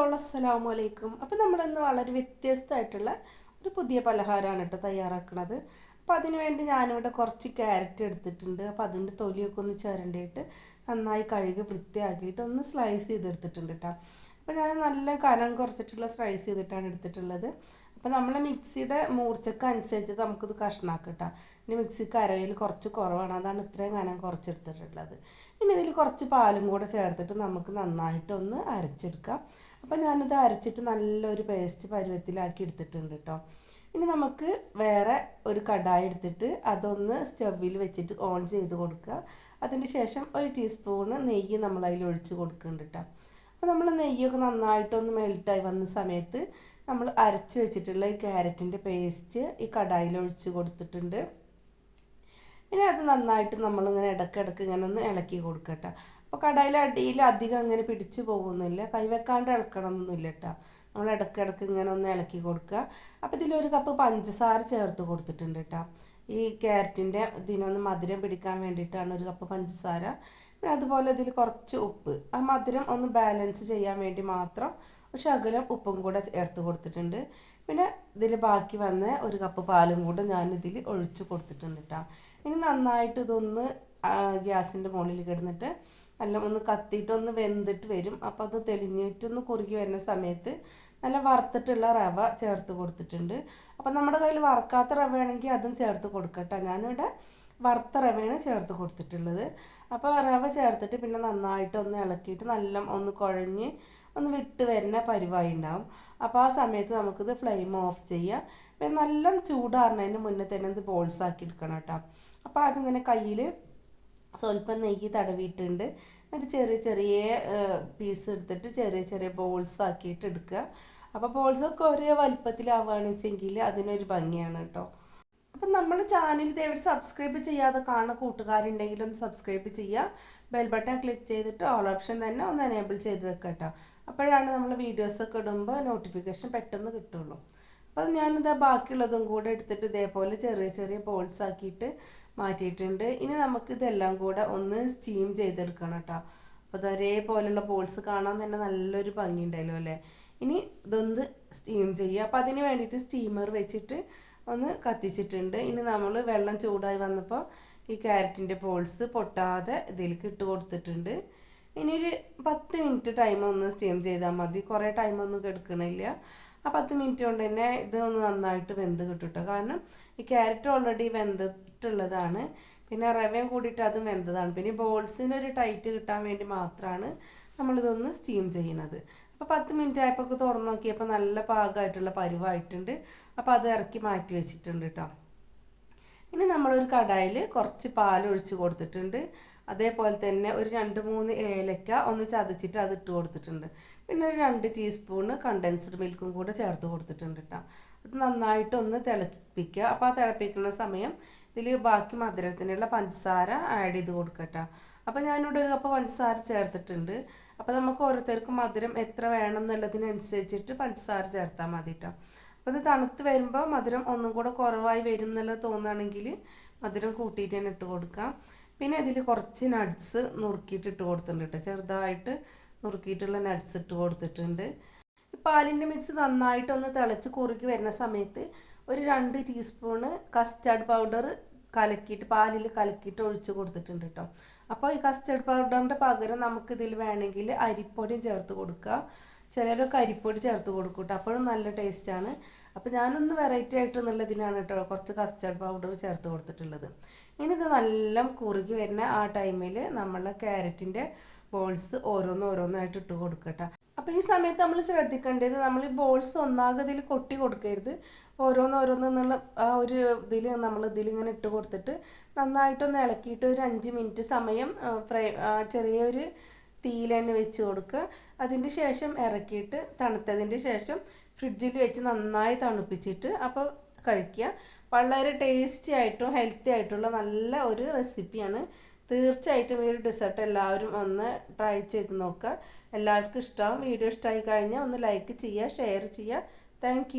All അസ്സലാമു അലൈക്കും. അപ്പോൾ നമ്മളിന്ന് വളരെ വ്യത്യസ്തമായിട്ടുള്ള ഒരു പുതിയ പലഹാരമാണ് കേട്ടോ തയ്യാറാക്കുന്നത് അപ്പോൾ അതിന് വേണ്ടി ഞാനിവിടെ കുറച്ച് ക്യാരറ്റ് എടുത്തിട്ടുണ്ട്. അപ്പോൾ അതിന്റെ തൊലിയൊക്കെ ഒന്ന് ചേരേണ്ടിയിട്ട് നന്നായി കഴുകി വൃത്തിയാക്കിയിട്ട് ഒന്ന് സ്ലൈസ് ചെയ്തെടുത്തിട്ടുണ്ട് കേട്ടോ. അപ്പോൾ ഞാൻ നല്ല കനം കുറച്ചിട്ടുള്ള സ്ലൈസ് ചെയ്തിട്ടാണ് എടുത്തിട്ടുള്ളത്. അപ്പോൾ നമ്മൾ മിക്സിയുടെ മൂർച്ചക്ക് അനുസരിച്ച് നമുക്കിത് കഷ്ണാക്കാം കേട്ടോ. ഇനി മിക്സിക്ക് അരയിൽ കുറച്ച് കുറവാണ്. അതാണ് ഇത്രയും കനം കുറച്ചെടുത്തിട്ടുള്ളത്. ഇനി ഇതിൽ കുറച്ച് പാലും കൂടെ ചേർത്തിട്ട് നമുക്ക് നന്നായിട്ടൊന്ന് അരച്ചെടുക്കാം. അപ്പോൾ ഞാനത് അരച്ചിട്ട് നല്ലൊരു പേസ്റ്റ് പരുവത്തിലാക്കി എടുത്തിട്ടുണ്ട് കേട്ടോ ഇനി നമുക്ക് വേറെ ഒരു കടായി എടുത്തിട്ട് അതൊന്ന് സ്റ്റവിൽ വെച്ചിട്ട് ഓൺ ചെയ്ത് കൊടുക്കുക. അതിന് ശേഷം ഒരു ടീസ്പൂണ് നെയ്യ് നമ്മൾ അതിൽ ഒഴിച്ച് കൊടുക്കുന്നുണ്ട് കേട്ടോ അപ്പോൾ നമ്മൾ നെയ്യൊക്കെ നന്നായിട്ടൊന്ന് മെൽട്ടായി വന്ന സമയത്ത് നമ്മൾ അരച്ച് വെച്ചിട്ടുള്ള ഈ ക്യാരറ്റിന്റെ പേസ്റ്റ് ഈ കടായിൽ ഒഴിച്ച് കൊടുത്തിട്ടുണ്ട്. ഇനി അത് നന്നായിട്ട് നമ്മളിങ്ങനെ ഇടയ്ക്കിടയ്ക്ക് ഇങ്ങനെ ഒന്ന് ഇളക്കി കൊടുക്കട്ടെ. അപ്പോൾ കടായിൽ അടിയിൽ അധികം അങ്ങനെ പിടിച്ച് പോകുന്നില്ല. കൈവെക്കാണ്ട് ഇളക്കണമൊന്നുമില്ല കേട്ടോ. നമ്മൾ ഇടയ്ക്കിടയ്ക്ക് ഇങ്ങനെ ഒന്ന് ഇളക്കി കൊടുക്കുക. അപ്പോൾ ഇതിലൊരു കപ്പ് പഞ്ചസാര ചേർത്ത് കൊടുത്തിട്ടുണ്ട് കേട്ടോ. ഈ ക്യാരറ്റിന്റെ ഇതിനൊന്ന് മധുരം പിടിക്കാൻ വേണ്ടിയിട്ടാണ് ഒരു കപ്പ് പഞ്ചസാര. പിന്നെ അതുപോലെ ഇതിൽ കുറച്ച് ഉപ്പ്. ആ മധുരം ഒന്ന് ബാലൻസ് ചെയ്യാൻ വേണ്ടി മാത്രം ശകലം ഉപ്പും കൂടെ ചേർത്ത് കൊടുത്തിട്ടുണ്ട്. പിന്നെ ഇതിൽ ബാക്കി വന്ന ഒരു കപ്പ് പാലും കൂടെ ഞാൻ ഇതിൽ ഒഴിച്ച് കൊടുത്തിട്ടുണ്ട് കേട്ടോ ഇനി നന്നായിട്ട് ഇതൊന്ന് ഗ്യാസിന്റെ മുകളിൽ കിടന്നിട്ട് നല്ല ഒന്ന് കത്തിയിട്ടൊന്ന് വെന്തിട്ട് വരും. അപ്പോൾ അത് തെളിഞ്ഞിട്ടൊന്ന് കുറുകി വരുന്ന സമയത്ത് നല്ല വറുത്തിട്ടുള്ള റവ ചേർത്ത് കൊടുത്തിട്ടുണ്ട്. അപ്പോൾ നമ്മുടെ കയ്യിൽ വറക്കാത്ത റവ ആണെങ്കിൽ അതും ചേർത്ത് കൊടുക്കട്ടെ ഞാനിവിടെ വറുത്ത റവയാണ് ചേർത്ത് കൊടുത്തിട്ടുള്ളത്. അപ്പോൾ റവ ചേർത്തിട്ട് പിന്നെ നന്നായിട്ട് ഒന്ന് ഇളക്കിയിട്ട് നല്ല ഒന്ന് കുഴഞ്ഞ് ഒന്ന് വിട്ട് വരുന്ന പരിവായി ഉണ്ടാവും. അപ്പോൾ ആ സമയത്ത് നമുക്കിത് ഫ്ലെയിം ഓഫ് ചെയ്യുക നല്ല ചൂടാറുന്നതിന് മുന്നേ തന്നെ ഇത് ബോൾസ് ആക്കി എടുക്കണം കേട്ടോ. അപ്പോൾ അതിങ്ങനെ കയ്യിൽ സ്വല്പം നെയ്യ് തടവിയിട്ടുണ്ട്. എന്നിട്ട് ചെറിയ ചെറിയ പീസ് എടുത്തിട്ട് ചെറിയ ചെറിയ ബോൾസ് ആക്കിയിട്ട് എടുക്കുക. അപ്പോൾ ബോൾസൊക്കെ ഒരേ വലുപ്പത്തിലാവുകയാണെന്ന് വെച്ചെങ്കിൽ അതിനൊരു ഭംഗിയാണ് കേട്ടോ. അപ്പം നമ്മൾ ചാനൽ ഇതേവിടെ സബ്സ്ക്രൈബ് ചെയ്യാതെ കാണുന്ന കൂട്ടുകാരുണ്ടെങ്കിൽ ഒന്ന് സബ്സ്ക്രൈബ് ചെയ്യുക. ബെൽ ബട്ടൺ ക്ലിക്ക് ചെയ്തിട്ട് ഓൾ ഓപ്ഷൻ തന്നെ ഒന്ന് എനേബിൾ ചെയ്ത് വെക്കാം കേട്ടോ. അപ്പോഴാണ് നമ്മൾ വീഡിയോസൊക്കെ ഇടുമ്പോൾ നോട്ടിഫിക്കേഷൻ പെട്ടെന്ന് കിട്ടുള്ളൂ. അപ്പോൾ ഞാനിത് ബാക്കിയുള്ളതും കൂടെ എടുത്തിട്ട് ഇതേപോലെ ചെറിയ ചെറിയ ബോൾസ് ആക്കിയിട്ട് മാറ്റിയിട്ടുണ്ട്. ഇനി നമുക്ക് ഇതെല്ലാം കൂടെ ഒന്ന് സ്റ്റീം ചെയ്തെടുക്കണം കേട്ടോ. അപ്പോൾ ഇതേപോലെയുള്ള ബോൾസ് കാണാൻ തന്നെ നല്ലൊരു ഭംഗി ഉണ്ടല്ലോ അല്ലേ? ഇനി ഇതൊന്ന് സ്റ്റീം ചെയ്യുക. അപ്പോൾ അതിന് വേണ്ടിയിട്ട് സ്റ്റീമർ വെച്ചിട്ട് ഒന്ന് കത്തിച്ചിട്ടുണ്ട്. ഇനി നമ്മൾ വെള്ളം ചൂടായി വന്നപ്പോൾ ഈ ക്യാരറ്റിന്റെ ബോൾസ് പൊട്ടാതെ ഇതിലേക്ക് ഇട്ട് കൊടുത്തിട്ടുണ്ട്. ഒരു പത്ത് മിനിറ്റ് ടൈം ഒന്ന് സ്റ്റീം ചെയ്താൽ മതി. കുറേ ടൈമൊന്നും കെടുക്കണില്ല. ആ പത്ത് മിനിറ്റ് കൊണ്ട് തന്നെ ഇത് ഒന്ന് നന്നായിട്ട് വെന്ത് കിട്ടും കാരണം ഈ ക്യാരറ്റ് ഓൾറെഡി വെന്തിട്ടുള്ളതാണ്. പിന്നെ റവയും കൂടിയിട്ട് അതും വെന്തതാണ്. പിന്നെ ബോൾസിന് ഒരു ടൈറ്റ് കിട്ടാൻ വേണ്ടി മാത്രമാണ് നമ്മളിതൊന്ന് സ്റ്റീം ചെയ്യണത്. അപ്പോൾ പത്ത് മിനിറ്റ് ആയപ്പോൾ തുറന്ന് നോക്കിയപ്പോൾ നല്ല പാകമായിട്ടുള്ള പരിവായിട്ടുണ്ട്. അപ്പോൾ അത് ഇറക്കി മാറ്റി വെച്ചിട്ടുണ്ട് കേട്ടോ ഇനി നമ്മളൊരു കടായിൽ കുറച്ച് പാൽ ഒഴിച്ച് കൊടുത്തിട്ടുണ്ട്. അതേപോലെ തന്നെ ഒരു രണ്ട് മൂന്ന് ഏലക്ക ഒന്ന് ചതച്ചിട്ട് അത് ഇട്ട് കൊടുത്തിട്ടുണ്ട്. പിന്നെ ഒരു രണ്ട് ടീസ്പൂണ് കണ്ടൻസ്ഡ് മിൽക്കും കൂടെ ചേർത്ത് കൊടുത്തിട്ടുണ്ട് കേട്ടോ അത് നന്നായിട്ട് ഒന്ന് തിളപ്പിക്കുക. അപ്പോൾ ആ തിളപ്പിക്കുന്ന സമയം ഇതിൽ ബാക്കി മധുരത്തിനുള്ള പഞ്ചസാര ആഡ് ചെയ്ത് കൊടുക്കട്ടോ അപ്പോൾ ഞാനിവിടെ ഒരു കപ്പ് പഞ്ചസാര ചേർത്തിട്ടുണ്ട്. അപ്പോൾ നമുക്ക് ഓരോരുത്തർക്കും മധുരം എത്ര വേണം എന്നുള്ളതിനനുസരിച്ചിട്ട് പഞ്ചസാര ചേർത്താൽ മതി കേട്ടോ അപ്പോൾ ഇത് തണുത്ത് വരുമ്പോൾ മധുരം ഒന്നും കൂടെ കുറവായി വരും എന്നുള്ളത് തോന്നുകയാണെങ്കിൽ മധുരം കൂട്ടിയിട്ട് തന്നെ ഇട്ട് കൊടുക്കാം. പിന്നെ ഇതിൽ കുറച്ച് നട്ട്സ് നുറുക്കിയിട്ട് ഇട്ട് കൊടുത്തിട്ടുണ്ട് കേട്ടോ ചെറുതായിട്ട് നുറുക്കിയിട്ടുള്ള നട്ട്സ് ഇട്ട് കൊടുത്തിട്ടുണ്ട്. പാലിന്റെ മിക്സ് നന്നായിട്ടൊന്ന് തിളച്ച് കുറുക്കി വരുന്ന സമയത്ത് ഒരു രണ്ട് ടീസ്പൂണ് കസ്റ്റാർഡ് പൗഡർ കലക്കിയിട്ട് പാലിൽ കലക്കിയിട്ട് ഒഴിച്ച് കൊടുത്തിട്ടുണ്ട് കേട്ടോ അപ്പോൾ ഈ കസ്റ്റാർഡ് പൗഡറിന്റെ പകരം നമുക്കിതിൽ വേണമെങ്കിൽ അരിപ്പൊടിയും ചേർത്ത് കൊടുക്കുക ചിലരൊക്കെ അരിപ്പൊടി ചേർത്ത് കൊടുക്കും കേട്ടോ അപ്പോഴും നല്ല ടേസ്റ്റാണ്. അപ്പോൾ ഞാനൊന്ന് വെറൈറ്റി ആയിട്ട് എന്നുള്ളതിനാണ് കേട്ടോ കുറച്ച് കസ്റ്റർഡ് പൗഡർ ചേർത്ത് കൊടുത്തിട്ടുള്ളത്. ഇനി ഇത് നല്ല കുറുകി വരുന്ന ആ ടൈമിൽ നമ്മൾ ക്യാരറ്റിന്റെ ബോൾസ് ഓരോന്ന് ഓരോന്നായിട്ട് ഇട്ട് കൊടുക്കട്ടെ. അപ്പോൾ ഈ സമയത്ത് നമ്മൾ ശ്രദ്ധിക്കേണ്ടത് നമ്മൾ ഈ ബോൾസ് ഒന്നാകതിൽ കൊട്ടി കൊടുക്കരുത്. ഓരോന്ന് ഓരോന്ന് എന്നുള്ള ആ ഒരു ഇതിൽ നമ്മൾ ഇതിലിങ്ങനെ ഇട്ട് കൊടുത്തിട്ട് നന്നായിട്ടൊന്ന് ഇളക്കിയിട്ട് ഒരു അഞ്ച് മിനിറ്റ് സമയം ഫ്രൈ ചെറിയൊരു തീയിൽ തന്നെ വെച്ച് കൊടുക്കുക. അതിന്റെ ശേഷം ഇറക്കിയിട്ട് തണുത്തതിന്റെ ശേഷം ഫ്രിഡ്ജിൽ വെച്ച് നന്നായി തണുപ്പിച്ചിട്ട് അപ്പോൾ കഴിക്കുക. വളരെ ടേസ്റ്റി ആയിട്ടും ഹെൽത്തി ആയിട്ടുള്ള നല്ല ഒരു റെസിപ്പിയാണ്. തീർച്ചയായിട്ടും ഈ ഒരു ഡെസേർട്ട് എല്ലാവരും ഒന്ന് ട്രൈ ചെയ്ത് നോക്കുക. എല്ലാവർക്കും ഇഷ്ടമാവും. വീഡിയോ ഇഷ്ടമായി കഴിഞ്ഞാൽ ഒന്ന് ലൈക്ക് ചെയ്യുക ഷെയർ ചെയ്യുക. താങ്ക്